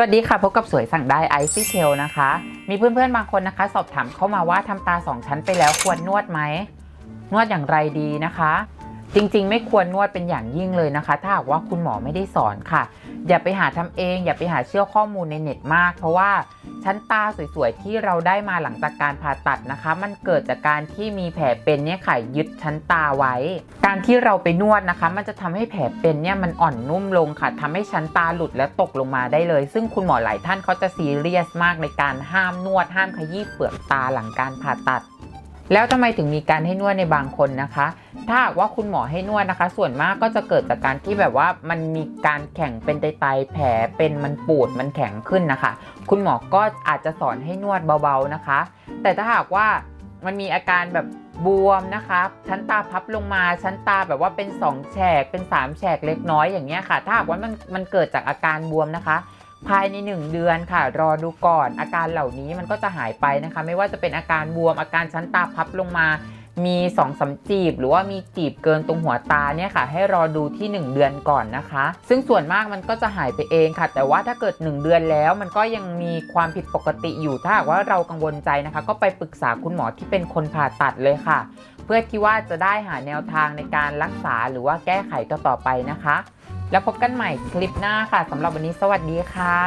สวัสดีค่ะ พบกับสวยสั่งได้ไอซี่เทลนะคะ มีเพื่อนๆบางคนนะคะ สอบถามเข้ามาว่าทำตาสองชั้นไปแล้วควรนวดไหม นวดอย่างไรดีนะคะ จริงๆ ไม่ควรนวดเป็นอย่างยิ่งเลยนะคะ ถ้าหากว่าคุณหมอไม่ได้สอนค่ะ อย่าไปหาทำเอง อย่าไปหาเชื่อข้อมูลในเน็ตมาก เพราะว่าชั้นตาสวยๆ ที่เราได้มาหลังจากการผ่าตัดนะคะ มันเกิดจากการที่มีแผลเป็นเนี่ยค่ะยึดชั้นตาไว้ การที่เราไปนวดนะคะ มันจะทำให้แผลเป็นเนี่ยมันอ่อนนุ่มลงค่ะทำให้ชั้นตาหลุดและตกลงมาได้เลย ซึ่งคุณหมอหลายท่านเขาจะซีเรียสมากในการห้ามนวดห้ามขยี้เปลือกตาหลังการผ่าตัด แล้วทำไมถึงมีการให้นวดในบางคนนะคะ ถ้าหากว่าคุณหมอให้นวดนะคะ ส่วนมากก็จะเกิดจากการที่แบบว่ามันมีการแข็งเป็นไตๆแผลเป็นมันปูดมันแข็งขึ้นนะคะ คุณหมอก็อาจจะสอนให้นวดเบาๆนะคะ แต่ถ้าหากว่ามันมีอาการแบบบวมนะคะชั้นตาพับลงมาชั้นตาแบบว่าเป็น 2 แฉกเป็น 3 แฉกเล็กน้อยอย่างเงี้ยค่ะ ถ้าหากว่ามันมันเกิดจากอาการบวมนะคะ ภายใน 1 เดือนค่ะ รอดูก่อนอาการเหล่านี้มันก็จะหายไปนะคะ ไม่ว่าจะเป็นอาการบวมอาการชั้นตาพับลงมา มี2องสามจีบ หรือว่ามีจีบเกินตรงหัวตาเนี่ยค่ะ ให้รอดูที่ 1 เดือนก่อนนะคะ ซึ่งส่วนมากมันก็จะหายไปเองค่ะ แต่ว่าถ้าเกิด 1 เดือนแล้วมันก็ยังมีความผิดปกติอยู่ถ้าหากว่าเรากังวลใจนะคะ ก็ไปปรึกษาคุณหมอที่เป็นคนผ่าตัดเลยค่ะ เพื่อที่ว่าจะได้หาแนวทางในการรักษาหรือว่าแก้ไขต่อๆไปนะคะ แล้วพบกันใหม่คลิปหน้าค่ะสำหรับวันนี้สวัสดีค่ะ